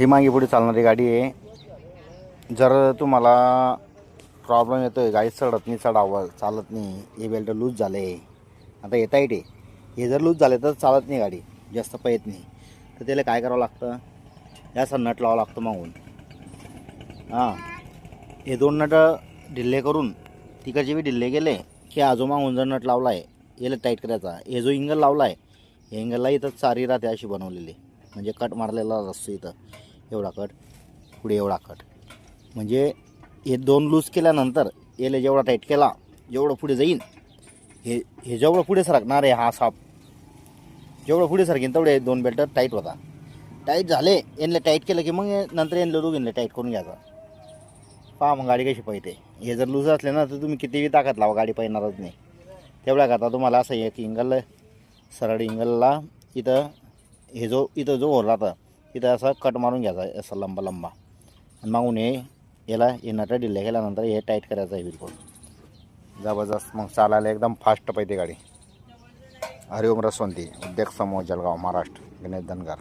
ही मागे पुढे चालणारी गाडी आहे. जर तुम्हाला प्रॉब्लेम येतो आहे गाडी चढत नाही चढावं चालत नाही हे बेल्ट लूज झाले आता येता येते. हे जर लूज झाले तर चालत नाही गाडी जास्त पळत नाही. तर त्याला काय करावं लागतं? याचा नट लावावं लागतं मागून. हां. हे दोन नट ढिल्ले करून तिकडचे बी ढिल्ले गेले की आजो मागून जर नट लावला आहे याला टाईट करायचा. हे जो इंगल लावला आहे या इंगलला इथं चारी राहते अशी बनवलेली म्हणजे कट मारलेला असतो इथं. एवढा कट पुढे एवढा कट. म्हणजे हे दोन लूज केल्यानंतर याला जेवढा टाईट केला जेवढं पुढे जाईन हे हे जेवढं पुढे सरकणार आहे हा साप जेवढं पुढे सरकेन तेवढे दोन बेल्ट टाईट होता. टाईट झाले यांना टाईट केलं की मग नंतर यांना दोघींना टाईट करून घ्यायचा. पहा मग गाडी कशी पाहिजे हे जर लूज असले ना तर तुम्ही कितीही ताकद लावा गाडी पाहिणारच नाही. तेवढ्या करता तुम्हाला असं एक इंगल सरळ इंगलला इथं हे जो इथं जो होता राहतं इथं असं कट मारून घ्यायचा असं लंबा लंबा. आणि मागून हे याला हे नट डिल्ले केल्यानंतर हे टाईट करायचं आहे बिलकुल. जबरदस्त. मग चालायला एकदम फास्ट पाहिजे गाडी. हरिओम रसवंती उद्योग समूह जळगाव महाराष्ट्र. गणेश धनगर.